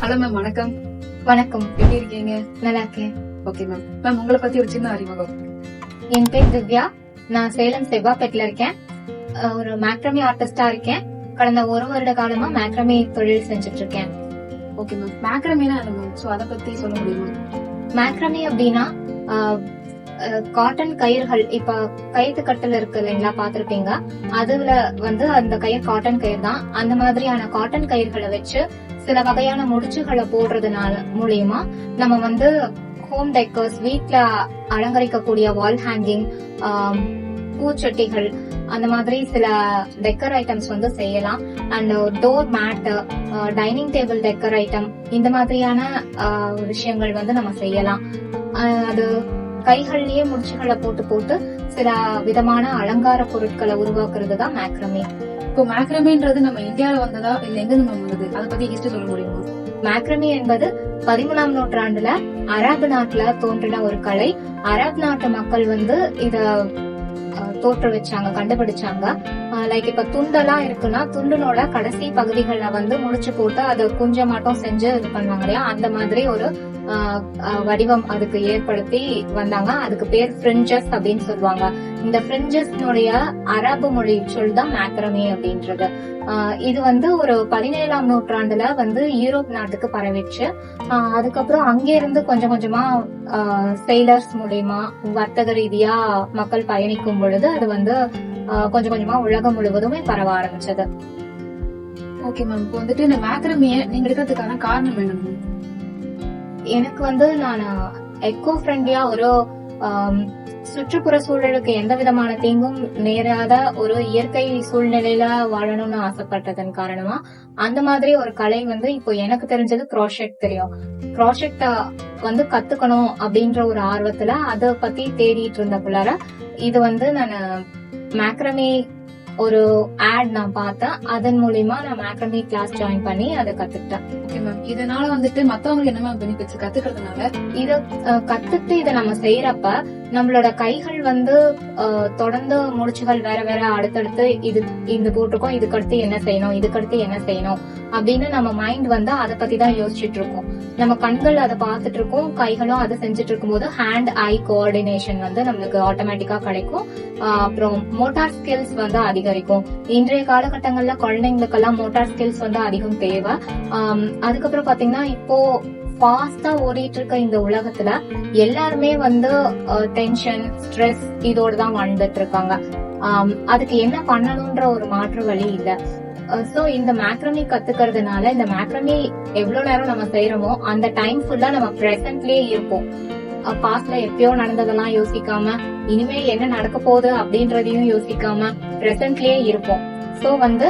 Hello ma'am வணக்கம். வணக்கம். எப்படி இருக்கீங்க? நல்லா இருக்கேன். Okay ma'am. மேம் உங்களை பத்தி ஒரு சின்ன அறிமுகம். என் பேர் திவ்யா. நான் சேலம் செவ்வாப்பேட்டில் இருக்கேன். ஒரு மேக்ரமி ஆர்டிஸ்டா இருக்கேன். கடந்த ஒரு வருட காலமா மேக்ரமி தொழில் செஞ்சுட்டு இருக்கேன். Okay ma'am. மேக்ரமேனா என்ன மேம்? சோ அத பத்தி சொல்ல முடியுமா? மேக்ரமி அப்படின்னா காட்டன் கயிறுகள் இப்ப கயிறு கட்டல் இருக்கு இல்லைங்களா பாத்திருப்பீங்க அதுல வந்து அந்த கயிறு காட்டன் கயிறு தான். அந்த மாதிரியான காட்டன் கயிறுகளை வச்சு சில வகையான முடிச்சுகளை போடுறதுனால மூலியமா நம்ம வந்து ஹோம் டெக்கர்ஸ் வீட்டுல அலங்கரிக்கக்கூடிய வால் ஹேங்கிங் பூச்சட்டிகள் அந்த மாதிரி சில டெக்கர் ஐட்டம்ஸ் வந்து செய்யலாம். And door mat dining table decor item இந்த மாதிரியான விஷயங்கள் வந்து நம்ம செய்யலாம். அது கைகள்லயே முடிச்சுகளை போட்டு போட்டு சில விதமான அலங்கார பொருட்களை உருவாக்குறது தான் மேக்ரமி இப்போ மேக்ரமேன்றது நம்ம இந்தியால வந்ததா இல்ல எங்க நம்ம வந்தது? அதை பத்தி ஹிஸ்டரி சொல்ல முடியுமா? மேக்ரமி என்பது பதிமூணாம் நூற்றாண்டுல அரபு நாட்டுல தோன்றின ஒரு கலை. அரபு நாட்டு மக்கள் வந்து இத தோற்று வச்சாங்க கண்டுபிடிச்சாங்க. லைக் இப்ப துண்டெல்லாம் இருக்குன்னா துண்டனோட கடைசி பகுதிகள்ல வந்து முடிச்சு போட்டு அதை மட்டும் செஞ்சு இது பண்ணுவாங்க இல்லையா? அந்த மாதிரி ஒரு வடிவம் அதுக்கு ஏற்படுத்தி வந்தாங்க. அதுக்கு பேர் பிரிஞ்சஸ் அப்படின்னு சொல்லுவாங்க. இந்த பிரிஞ்சஸ்னுடைய அரபு மொழி சொல் தான் மேக்ரமே அப்படின்றது. ஆஹ் இது வந்து ஒரு பதினேழாம் நூற்றாண்டுல வந்து யூரோப் நாட்டுக்கு பரவிச்சு ஆஹ் அதுக்கப்புறம் அங்கே இருந்து கொஞ்சம் கொஞ்சமா செயலர்ஸ் மூலியமா வர்த்தக ரீதியா மக்கள் பயணிக்கும் பொழுது அது வந்து கொஞ்சம் கொஞ்சமா உலகம் முழுவதுமே பரவ ஆரம்பிச்சது. ஓகே மேம் இப்போ வந்துட்டு இந்த மேக்ரமிய நீங்க எடுக்கிறதுக்கான காரணம் என்ன எனக்கு வந்து நான் எக்கோ ஃப்ரெண்ட்லியா ஒரு சுற்றுப்புற சூழலுக்கு எந்த விதமான தீங்கும் நேராத ஒரு இயற்கை சூழ்நிலையில வாழணும்னு ஆசைப்பட்டதன் காரணமா அந்த மாதிரி ஒரு கலை வந்து இப்போ எனக்கு தெரிஞ்சது க்ராஷெட் தெரியும். க்ராஷெட் வந்து கத்துக்கணும் அப்படின்ற ஒரு ஆர்வத்துல அத பத்தி தேடிட்டு இருந்த பிள்ளார இது வந்து நான் மேக்ரமே ஒரு ஆட் நான் பார்த்தேன். அதன் மூலியமா நான் மேக்ரமே கிளாஸ் ஜாயின் பண்ணி அதை கத்துக்கிட்டேன். ஓகே மேம் இதனால வந்துட்டு மத்தவங்களுக்கு என்ன மேம் பெனிஃபிட்ஸ் கத்துக்கிறதுனால இத கத்துட்டு இத நம்ம செய்யறப்ப நம்மளோட கைகள் வந்து தொடர்ந்து முடிச்சுகள் வேற வேற அடுத்தடுத்து இது இது போட்டிருக்கோம் இதுக்கடுத்து என்ன செய்யணும் இதுக்கடுத்து என்ன செய்யணும் அப்படின்னு நம்ம மைண்ட் வந்து அதை பத்தி தான் யோசிச்சுட்டு இருக்கோம் நம்ம கண்கள் அதை பார்த்துட்டு இருக்கோம் கைகளும் அதை செஞ்சுட்டு இருக்கும்போது ஹேண்ட் ஐ கோஆர்டினேஷன் வந்து நம்மளுக்கு ஆட்டோமேட்டிக்கா கிடைக்கும். அப்புறம் மோட்டார் ஸ்கில்ஸ் வந்து அதிகரிக்கும். இன்றைய காலகட்டங்கள்ல குழந்தைங்களுக்கெல்லாம் மோட்டார் ஸ்கில்ஸ் வந்து அதிகம் தேவை. அதுக்கப்புறம் பாத்தீங்கன்னா இப்போ ஃபாஸ்டா ஓடிட்டு இருக்க இந்த உலகத்துல எல்லாருமே வந்து டென்ஷன் ஸ்ட்ரெஸ் இதோட தான் வாழ்ந்துட்டு இருக்காங்க அதுக்கு என்ன பண்ணணும்ன்ற ஒரு மாற்று வழி இல்ல. சோ இந்த மேக்ரமி கத்துக்கிறதுனால இந்த மேக்ரமி எவ்வளவு நேரம் நம்ம செய்யறோமோ அந்த டைம் ஃபுல்லா நம்ம பிரசன்ட்லயே இருப்போம். பாஸ்ட்ல எப்பயோ நடந்ததெல்லாம் யோசிக்காம இனிமே என்ன நடக்க போகுது அப்படின்றதையும் யோசிக்காம பிரசன்ட்லயே இருப்போம். சோ வந்து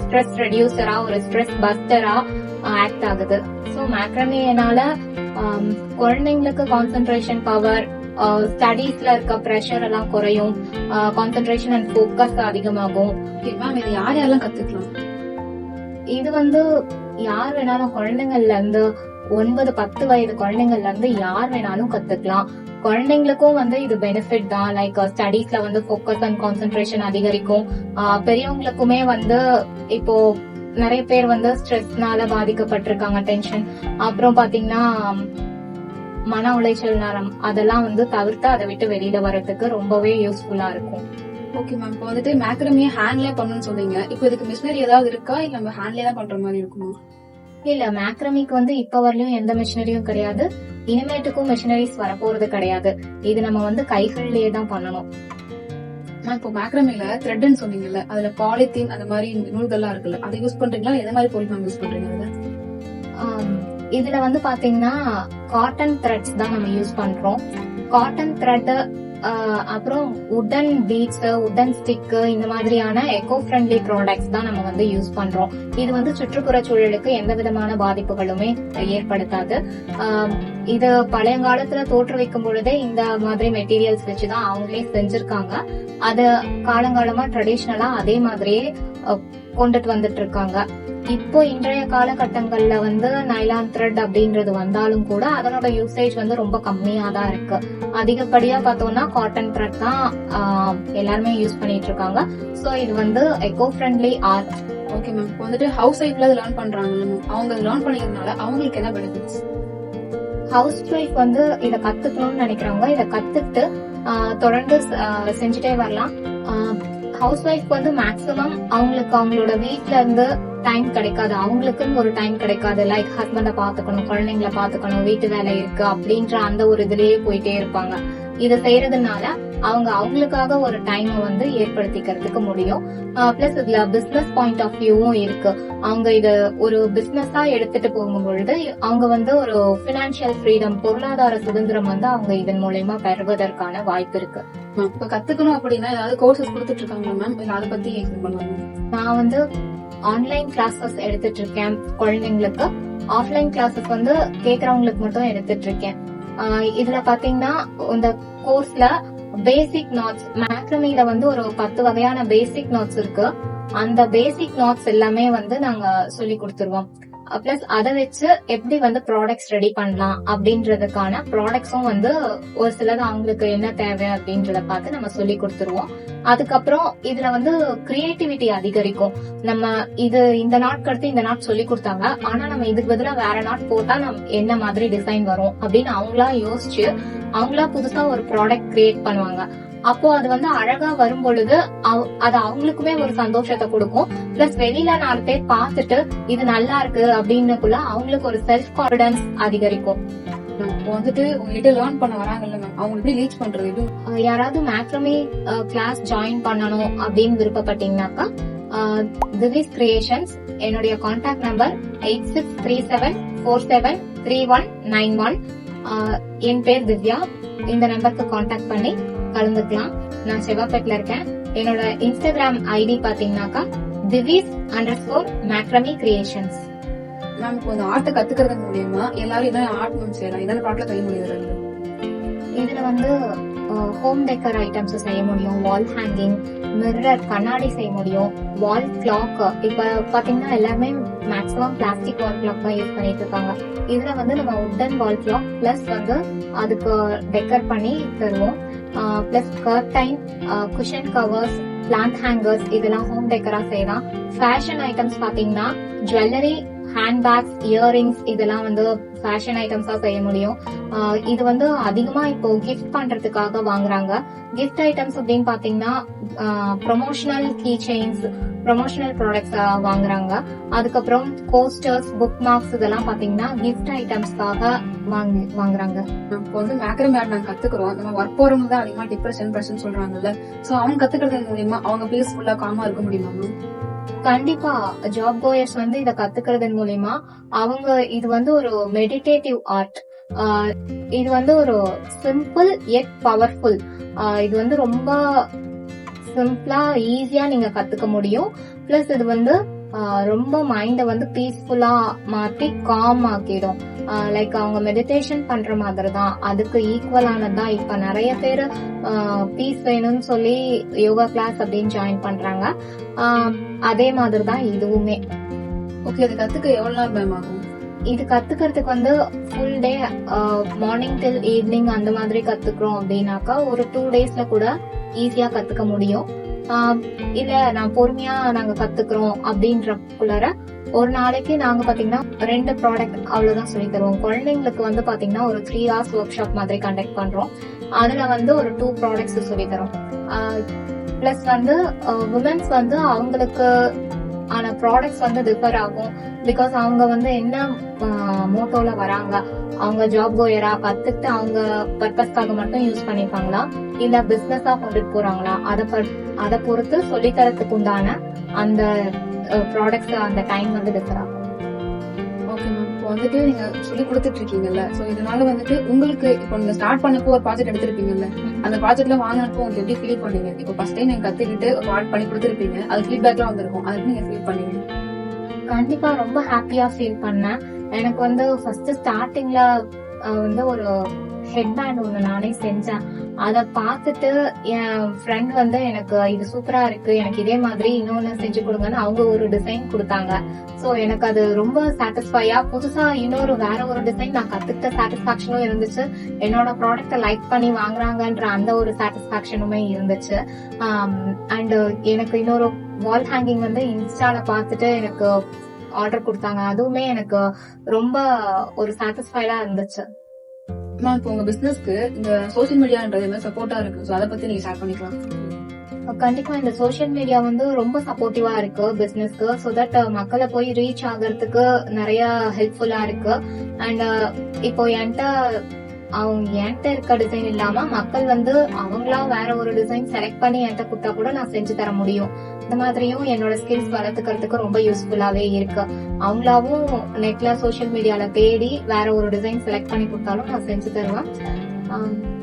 ஸ்ட்ரெஸ் ரெடியூசரா ஒரு ஸ்ட்ரெஸ் பஸ்டரா ஆக்ட் ஆகுது. ஸோ மேக்ரமியனால குழந்தைங்களுக்கு கான்சென்ட்ரேஷன் பவர் ஸ்டடீஸ்ல இருக்க ப்ரெஷர் எல்லாம் குறையும். கான்சென்ட்ரேஷன் அண்ட் ஃபோக்கஸ் அதிகமாகும். மேம் இதை யார் யாரெல்லாம் கத்துக்கலாம்? இது வந்து யார் வேணாலும் குழந்தைங்கள்ல இருந்து ஒன்பது பத்து வயது குழந்தைங்கள்ல இருந்து யார் வேணாலும் கத்துக்கலாம். குழந்தைங்களுக்கும் வந்து இது பெனிஃபிட் தான். லைக் ஸ்டடீஸ்ல வந்து ஃபோக்கஸ் அண்ட் கான்சென்ட்ரேஷன் அதிகரிக்கும். பெரியவங்களுக்குமே வந்து இப்போ நிறைய பேர் வந்து ஸ்ட்ரெஸ்னால பாதிக்கப்பட்டிருக்காங்க டென்ஷன் அப்புறம் பாத்தீங்கன்னா மன உளைச்சல் நேரம் அதெல்லாம் வந்து தவிர்த்து அதை விட்டு வெளியில வர்றதுக்கு ரொம்பவே யூஸ்ஃபுல்லா இருக்கும். ஓகே மேம் இப்போ வந்துட்டு மேக்ரமிய ஹேண்ட்லயே பண்ணணும்னு சொன்னீங்க. இப்போ இதுக்கு மிஷினரி ஏதாவது இருக்கா? இல்ல நம்ம ஹேண்ட்லயே தான் பண்ற மாதிரி இருக்குமா? இல்ல மேக்ரமிக்கு வந்து இப்ப வரலயும் எந்த மிஷினரியும் கிடையாது. இனிமேட்டுக்கும் மிஷினரிஸ் வரப்போறது கிடையாது. இது நம்ம வந்து கைகள்லயே தான் பண்ணணும். மேம் இப்போ மேக்ரமில த்ரெட்னு சொன்னீங்கல்ல அதுல பாலித்தீன் அந்த மாதிரி நூல்கள்லாம் இருக்குல்ல அதை யூஸ் பண்றீங்களா? எந்த மாதிரி பொருள் மேம் யூஸ் பண்றீங்க அதுல? இதுல வந்து பாத்தீங்கன்னா காட்டன் த்ரெட்ஸ் தான் நம்ம யூஸ் பண்றோம். காட்டன் த்ரெட் அப்புறம் உடன் பீட்ஸ் உடன் ஸ்டிக் இந்த மாதிரியான எக்கோ ஃப்ரெண்ட்லி ப்ராடக்ட்ஸ் தான் நம்ம வந்து யூஸ் பண்றோம். இது வந்து சுற்றுப்புற சூழலுக்கு எந்த விதமான பாதிப்புகளுமே ஏற்படுத்தாது. இது பழையங்காலத்துல தோற்றுவிக்கும் பொழுதே இந்த மாதிரி மெட்டீரியல்ஸ் வச்சுதான் அவங்களே செஞ்சிருக்காங்க. அத காலங்காலமா ட்ரெடிஷ்னலா அதே மாதிரியே கொண்டுட்டு வந்துட்டு இருக்காங்க இப்போ இன்றைய காலகட்டங்கள்ல வந்து நைலான் த்ரெட் அப்படின்றது வந்தாலும் கூட அதனோட யூசேஜ் வந்து ரொம்ப கம்மியா தான் இருக்கு. அதிகப்படியா பார்த்தோம்னா காட்டன் த்ரெட் தான் எல்லாருமே யூஸ் பண்ணிட்டு இருக்காங்க சோ இது வந்து eco friendly art okay ma'am இப்போ வந்துட்டு ஹவுஸ் ஒய்ஃப்ல லேர்ன் பண்றாங்கல்ல மேம் அவங்க லேர்ன் பண்ணிக்கிறதுனால அவங்களுக்கு என்ன பெனிஃபிட்ஸ் ஹவுஸ் ஒய்ஃப் வந்து இத கத்துக்கணும்னு நினைக்கிறவங்க இத கத்துக்கிட்டு தொடர்ந்து செஞ்சுட்டே வரலாம். ஹவுஸ் ஒய்ஃப் வந்து மேக்ஸிமம் அவங்களுக்கு அவங்களோட வீட்ல இருந்து டைம் கிடைக்காது. அவங்களுக்குன்னு ஒரு டைம் கிடைக்காது. லைக் ஹஸ்பண்ட பாத்துக்கணும் குழந்தைங்கள பாத்துக்கணும் வீட்டு வேலை இருக்கு அப்படின்ற அந்த ஒரு இதுலயே போயிட்டே இருப்பாங்க. இதை செய்யறதுனால அவங்க அவங்களுக்காக ஒரு டைம் வந்து ஏற்படுத்திக்கிறதுக்கு முடியும். பிளஸ் இதுல பிசினஸ் பாயிண்ட் ஆஃப் வியூவும் இருக்கு. அவங்க இத ஒரு பிசினஸா எடுத்துட்டு போகும் பொழுது அவங்க வந்து ஒரு பினான்சியல் ஃப்ரீடம் பொருளாதார சுதந்திரம் வந்து அவங்க இதன் மூலயமா பெறுவதற்கான வாய்ப்பு இருக்கு. இப்போ கத்துக்கணும் அப்படின்னா ஏதாவது கோர்சஸ் கொடுத்துட்டு இருக்காங்களா மேம் இல்ல அதை பத்தி நான் வந்து ஆன்லைன் கிளாஸஸ் எடுத்துட்டு இருக்கேன் குழந்தைங்களுக்கு. ஆஃப்லைன் கிளாஸஸ் வந்து கேக்குறவங்களுக்கு மட்டும் எடுத்துட்டு இருக்கேன் இதுல பாத்தீங்கன்னா இந்த கோர்ஸ்ல பேசிக் நாட்ஸ் மேக்ரமில வந்து ஒரு பத்து வகையான பேசிக் நாட்ஸ் இருக்கு. அந்த பேசிக் நாட்ஸ் எல்லாமே வந்து நாங்க சொல்லி கொடுத்துருவோம். பிளஸ் அதை வச்சு எப்படி வந்து ப்ராடக்ட்ஸ் ரெடி பண்ணலாம் அப்படின்றதுக்கான ப்ராடக்ட்ஸும் வந்து ஒரு சிலது அவங்களுக்கு என்ன தேவை அப்படின்றத பார்த்து நம்ம சொல்லி கொடுத்துருவோம். அதுக்கப்புறம் இதுல வந்து கிரியேட்டிவிட்டி அதிகரிக்கும். நம்ம இது இந்த நாட்கு அடுத்து இந்த நாட் சொல்லி கொடுத்தாங்க. ஆனா நம்ம இதுக்கு பதிலா வேற நாட் போட்டா நம்ம என்ன மாதிரி டிசைன் வரும் அப்படின்னு அவங்களா யோசிச்சு அவங்களா புதுசா ஒரு ப்ராடக்ட் கிரியேட் பண்ணுவாங்க. அப்போ அது வந்து அழகா வரும் பொழுது அது அவங்களுக்குமே ஒரு சந்தோஷத்தை கொடுக்கும். பிளஸ் வெளியில நாலு பேர் பார்த்துட்டு இது நல்லா இருக்கு அப்படின்னுக்குள்ள அவங்களுக்கு ஒரு செல்ஃப் கான்பிடன்ஸ் அதிகரிக்கும். இப்போ வந்துட்டு உங்ககிட்ட லேர்ன் பண்ண வராங்கல்ல மேம் அவங்க எப்படி ரீச் பண்றது? இது யாராவது மேக்ரமி கிளாஸ் ஜாயின் பண்ணணும் அப்படின்னு விருப்பப்பட்டீங்கன்னாக்கா திவிஸ் கிரியேஷன்ஸ் என்னுடைய contact number eight six three seven four seven three one nine one என் பேர் திவ்யா. இந்த நம்பருக்கு கான்டாக்ட் பண்ணி கலந்துக்கலாம். நான் செவ்வாப்பேட்ல இருக்கேன். என்னோட இன்ஸ்டாகிராம் ஐடி பாத்தீங்கன்னாக்கா Divis underscore macrame creations ma'am இப்போ இந்த ஆர்ட்டை கத்துக்கிறது மூலியமா எல்லாரும் இதான் ஆர்ட் மேம் செய்யலாம். இதான ப்ராடக்ட்ல கை முடியாது இதுல வந்து ஹோம் டெக்கர் ஐட்டம்ஸ் செய்ய முடியும். வால் ஹேங்கிங் மிரர் கண்ணாடி செய்ய முடியும். வால் கிளாக் இப்ப பாத்தீங்கன்னா எல்லாருமே மேக்ஸிமம் பிளாஸ்டிக் வால் கிளாக் தான் யூஸ் பண்ணிட்டு இருக்காங்க. இதுல வந்து நம்ம உட்டன் வால் கிளாக் பிளஸ் வந்து அதுக்கு டெக்கர் பண்ணி தருவோம். Plus curtain cushion covers plant hangers இதெல்லாம் ஹோம் டெக்கரா செய்யலாம். ஃபேஷன் ஐட்டம்ஸ் பார்த்தீங்கன்னா ஜுவல்லரி ஹேண்ட்பேக்ஸ் இயரிங்ஸ் இதெல்லாம் வந்து ஃபேஷன் ஐட்டம்ஸா செய்ய முடியும். இது வந்து அதிகமா இப்போ கிஃப்ட் பண்றதுக்காக வாங்குறாங்க. கிஃப்ட் ஐட்டம்ஸ் அப்படின்னு பாத்தீங்கன்னா promotional key chains promotional products வாங்குறாங்க. அதுக்கப்புறம் கோஸ்டர்ஸ் புக் மார்க்ஸ் இதெல்லாம் பாத்தீங்கன்னா கிஃப்ட் ஐட்டம்ஸ்க்காக வாங்கி வாங்குறாங்க. இப்போ வந்து மேக்ரம் ஆர்ட் நாங்க கத்துக்கிறோம். நம்ம ஒர்க் போறவங்க தான் அதிகமா டிப்ரெஷன் பிரஷன் சொல்றாங்கல்ல. சோ அவங்க கத்துக்கிறது மூலியமா அவங்க பீஸ்ஃபுல்லா காமா இருக்க முடியுமா கண்டிப்பா. ஜாப் கோயர்ஸ் வந்து இத கத்துக்கிறதன் மூலியமா அவங்க இது வந்து ஒரு மெடிடேட்டிவ் ஆர்ட் இது வந்து ஒரு சிம்பிள் எட் பவர்ஃபுல் இது வந்து ரொம்ப சிம்பிளா ஈஸியா நீங்க கத்துக்க முடியும். பிளஸ் இது வந்து ரொம்ப மைண்ட வந்து பீஸ்ஃபுல்லா மாத்தி காம் ஆக்கிடும். லைக் அவங்க மெடிடேஷன் பண்ற மாதிரி தான் அதுக்கு ஈக்குவலானது தான் இப்ப நிறைய பேர் பீஸ் வேணும்னு சொல்லி யோகா கிளாஸ் அப்படின்னு ஜாயின் பண்றாங்க. அதே மாதிரி தான் இதுவுமே. ஓகே அது கத்துக்க எவ்வளவு நாள் மேம் ஆகும்? இது கத்துக்கிறதுக்கு வந்து full day morning till evening அந்த மாதிரி கத்துக்கிறோம் அப்படின்னாக்கா ஒரு டூ டேஸ்ல கூட ஈஸியாக கற்றுக்க முடியும். இல்லை நான் பொறுமையாக நாங்கள் கற்றுக்குறோம் அப்படின்றக்குள்ளார ஒரு நாளைக்கு நாங்கள் பார்த்தீங்கன்னா ரெண்டு ப்ராடக்ட் அவ்வளோதான் சொல்லி தருவோம். குழந்தைங்களுக்கு வந்து பார்த்தீங்கன்னா ஒரு த்ரீ ஹவர்ஸ் ஒர்க் ஷாப் மாதிரி கண்டக்ட் பண்ணுறோம் அதில் வந்து ஒரு டூ ப்ராடக்ட்ஸ் சொல்லி தரோம் ப்ளஸ் வந்து உமன்ஸ் வந்து அவங்களுக்கு ஆன ப்ராடக்ட்ஸ் வந்து டிஃபர் ஆகும். பிகாஸ் அவங்க வந்து என்ன மோட்டோவில் வராங்க அவங்க ஜாப் கோயரா கத்துக்கிட்டு அவங்க பர்பஸ்க்காக மட்டும் யூஸ் பண்ணிப்பாங்களா இல்ல பிசினஸா கொண்டுட்டு போறாங்களா? அத அத பொறுத்து சொல்லித்தரத்துக்கு உண்டான அந்த ப்ராடக்ட்ஸ் அந்த டைம் வந்து டிஃபர் ஆகும் ஓகே மேம் இப்போ வந்துட்டு நீங்க சொல்லி கொடுத்துட்டு இருக்கீங்கல்ல சோ இதனால வந்துட்டு உங்களுக்கு இப்போ நீங்க ஸ்டார்ட் பண்ணப்போ ஒரு ப்ராஜெக்ட் எடுத்திருப்பீங்கல்ல. அந்த ப்ராஜெக்ட்ல வாங்கினப்போ உங்களுக்கு எப்படி ஃபீல் பண்ணீங்க? இப்போ ஃபர்ஸ்ட் டைம் நீங்க கத்துக்கிட்டு ஒரு ஆர்ட் பண்ணி கொடுத்துருப்பீங்க. அது ஃபீட்பேக்லாம் வந்திருக்கும். அது எப்படி நீங்க ஃபீல் பண்ணீங்க? கண்டிப்பா ரொம்ப ஹாப்பியா ஃபீல் பண்ணேன். எனக்கு வந்து ஃபர்ஸ்ட் ஸ்டார்டிங்ல வந்து ஒரு ஹெட் பேண்ட் ஒன்று நானே செஞ்சேன். அதை பார்த்துட்டு என் ஃப்ரெண்ட் வந்து எனக்கு இது சூப்பரா இருக்கு. எனக்கு இதே மாதிரி இன்னொன்னு செஞ்சு கொடுங்கன்னு அவங்க ஒரு டிசைன் கொடுத்தாங்க. ஸோ எனக்கு அது ரொம்ப சாட்டிஸ்ஃபையா புதுசா இன்னொரு வேற ஒரு டிசைன் நான் கத்துக்கிட்ட சாட்டிஸ்ஃபேக்ஷனும் இருந்துச்சு. என்னோட ப்ராடக்ட்டை லைக் பண்ணி வாங்குறாங்கன்ற அந்த ஒரு சாட்டிஸ்ஃபேக்ஷனுமே இருந்துச்சு. அண்ட் எனக்கு இன்னொரு வால் ஹேங்கிங் வந்து இன்ஸ்டால பார்த்துட்டு எனக்கு ஆர்டர் கொடுத்தாங்க. அதுவுமே எனக்கு ரொம்ப ஒரு சாட்டிஸ்ஃபைடா இருந்துச்சு. மேம் இப்போ உங்க பிசினஸ்க்கு இந்த சோசியல் மீடியான்றது என்ன சப்போர்ட்டா இருக்கு? சோ அதை பத்தி நீங்க ஷேர் பண்ணிக்கலாம். கண்டிப்பா இந்த சோஷியல் மீடியா வந்து ரொம்ப சப்போர்ட்டிவா இருக்கு பிசினஸ்க்கு ஸோ தட் மக்களை போய் ரீச் ஆகிறதுக்கு நிறைய ஹெல்ப்ஃபுல்லா இருக்கு. அண்ட் இப்போ என்கிட்ட அவங்க என்கிட்ட இருக்க டிசைன் இல்லாம மக்கள் வந்து அவங்களா வேற ஒரு டிசைன் செலக்ட் பண்ணி என்கிட்ட கொடுத்தா கூட நான் செஞ்சு தர முடியும். இந்த மாதிரியும் என்னோட ஸ்கில்ஸ் வளர்த்துக்கிறதுக்கு ரொம்ப யூஸ்ஃபுல்லாவே இருக்கு. அவங்களாவும் நெட்ல சோஷியல் மீடியால தேடி வேற ஒரு டிசைன் செலக்ட் பண்ணி கொடுத்தாலும் நான் செஞ்சு தருவேன்.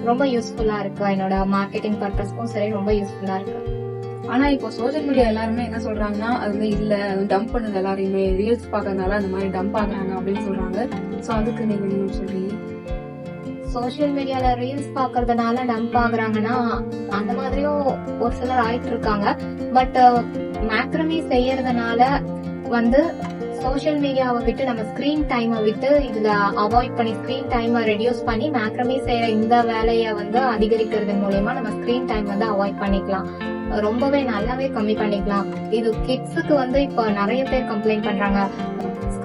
ரொம்ப யூஸ்ஃபுல்லா இருக்கு. என்னோட மார்க்கெட்டிங் பர்பஸ்க்கும் சரி ரொம்ப யூஸ்ஃபுல்லா இருக்கு. ஆனா இப்போ சோஷியல் மீடியா எல்லாருமே என்ன சொல்றாங்கன்னா அது வந்து இல்ல டம்ப் பண்ணது எல்லாரையுமே ரீல்ஸ் பாக்குறதுனால அந்த மாதிரி டம்ப் ஆகுறாங்க அப்படின்னு சொல்றாங்க. சோ அதுக்கு நீங்க சொல்றீங்க? சோஷியல் மீடியால ரீல்ஸ் பாக்குறதுனால டம்ப் ஆகுறாங்கன்னா அந்த மாதிரியும் ஒரு சிலர் ஆயிட்டு இருக்காங்க பட் மேக்ரமி செய்யறதுனால வந்து சோஷியல் மீடியாவை விட்டு நம்ம ஸ்கிரீன் டைமை விட்டு இதுல அவாய்ட் பண்ணி ஸ்கிரீன் டைமை ரெடியூஸ் பண்ணி மேக்ரமி செய்யற இந்த வேலையை வந்து அதிகரிக்கிறது மூலயமா நம்ம ஸ்கிரீன் டைம் வந்து அவாய்ட் பண்ணிக்கலாம். ரொம்பவே நல்லாவே கம்மி பண்ணிக்கலாம். இது கிட்ஸுக்கு வந்து இப்போ நிறைய பேர் கம்ப்ளைண்ட் பண்றாங்க.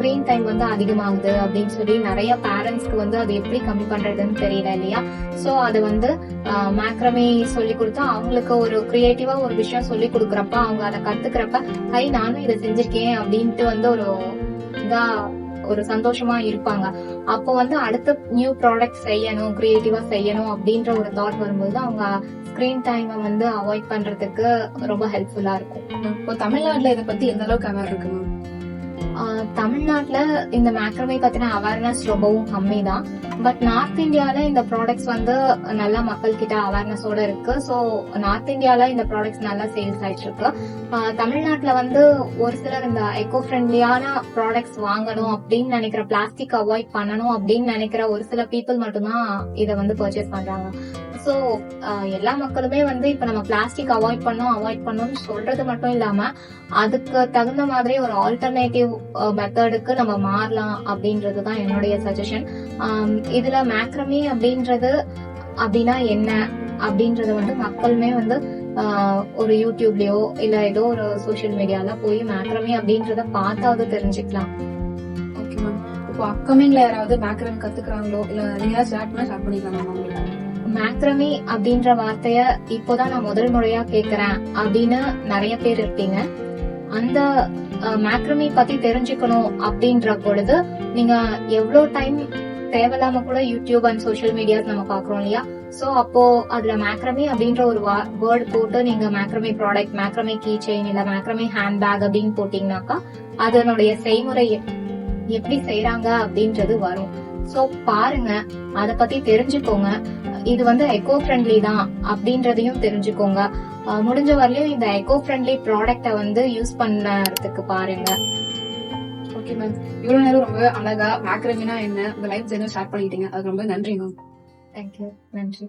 ஸ்கிரீன் டைம் வந்து அதிகமாகுது அப்படின்னு சொல்லி நிறைய பேரண்ட்ஸ்க்கு வந்து அது எப்படி கம்மி பண்றதுன்னு தெரியல இல்லையா? ஸோ அது வந்து மேக்ரமே சொல்லி கொடுத்தா அவங்களுக்கு ஒரு கிரியேட்டிவா ஒரு விஷயம் சொல்லி கொடுக்குறப்ப அவங்க அதை கத்துக்கிறப்ப ஹை நானும் இதை செஞ்சிருக்கேன் அப்படின்ட்டு வந்து ஒரு இதா ஒரு சந்தோஷமா இருப்பாங்க. அப்போ வந்து அடுத்த நியூ ப்ராடக்ட் செய்யணும் கிரியேட்டிவா செய்யணும் அப்படின்ற ஒரு தாட் வரும்போது அவங்க ஸ்கிரீன் டைமை வந்து அவாய்ட் பண்றதுக்கு ரொம்ப ஹெல்ப்ஃபுல்லா இருக்கும். இப்போ தமிழ்நாட்டுல இதை பத்தி எந்த அளவுக்கு அவேர் இருக்கு மேம் தமிழ்நாட்டில் இந்த மேக்ரமே பற்றின அவேர்னஸ் ரொம்பவும் கம்மி தான் பட் நார்த் இந்தியாவில் இந்த ப்ராடக்ட்ஸ் வந்து நல்லா மக்கள் கிட்ட அவேர்னஸோட இருக்கு. ஸோ நார்த் இந்தியாவில் இந்த ப்ராடக்ட்ஸ் நல்லா சேல்ஸ் ஆயிட்டு இருக்கு தமிழ்நாட்டில் வந்து ஒரு சிலர் இந்த எக்கோ ஃப்ரெண்ட்லியான ப்ராடக்ட்ஸ் வாங்கணும் அப்படின்னு நினைக்கிற பிளாஸ்டிக் அவாய்ட் பண்ணணும் அப்படின்னு நினைக்கிற ஒரு சில பீப்புள் மட்டும்தான் இதை வந்து பர்ச்சேஸ் பண்றாங்க. ஸோ எல்லா மக்களுமே வந்து இப்ப நம்ம பிளாஸ்டிக் அவாய்ட் பண்ணோம் அவாய்ட் பண்ணோம்னு சொல்றது மட்டும் இல்லாம அதுக்கு தகுந்த மாதிரி ஒரு ஆல்டர்னேட்டிவ் மெத்தடுக்கு நம்ம மாறலாம் அப்படின்றது தான் என்னுடைய சஜஷன் இதுல மேக்ரமி அப்படின்றது அப்படின்னா என்ன? அப்படின்றத வந்து மக்களுமே வந்து ஒரு யூடியூப்லயோ இல்ல ஏதோ ஒரு சோஷியல் மீடியால போய் மேக்ரமி அப்படின்றத பார்த்தாவது தெரிஞ்சுக்கலாம். ஓகே மேம் இப்போ அப்கமிங்ல யாராவது மேக்ரம் கத்துக்கிறாங்களோ இல்ல நீங்க ஸ்டார்ட் பண்ண ஸ்டார்ட் பண்ணிக்கலாம் மேம் மேக்ரமி அப்படின்ற வார்த்தைய இப்போதான் நான் முதல் முறையா கேக்குறேன் அப்படின்னு நிறைய பேர் இருப்பீங்க. அந்த மேக்ரமி பத்தி தெரிஞ்சுக்கணும் அப்படின்ற பொழுது நீங்க எவ்வளவு டைம் தேவையில்லாம கூட யூடியூப் அண்ட் சோஷியல் மீடியாஸ் நம்ம பாக்குறோம் இல்லையா? சோ அப்போ அதுல மேக்ரமி அப்படின்ற ஒரு வேர்ட் போட்டு நீங்க macrame product macrame key chain இல்ல மேக்ரமி ஹேண்ட் பேக் அப்படின்னு போட்டீங்கன்னாக்கா அதனுடைய செய்முறை எப்- எப்படி செய்யறாங்க அப்படின்றது வரும். சோ பாருங்க. அத பத்தி தெரிஞ்சுக்கோங்க. இது வந்து எக்கோ ஃப்ரெண்ட்லி தான் அப்படின்றதையும் தெரிஞ்சுக்கோங்க. முடிஞ்ச வரையிலும் இந்த எக்கோ ஃப்ரெண்ட்லி ப்ராடக்ட வந்து யூஸ் பண்ணறதுக்கு பாருங்க. ஓகே மேம் இவ்வளவு நேரம் ரொம்ப அழகா மேக்ரமினா என்ன? உங்க லைஃப் ஜெர்னி ஸ்டார்ட் பண்ணிட்டீங்க. அதுக்கு ரொம்ப நன்றி மேம் தேங்க்யூ நன்றி.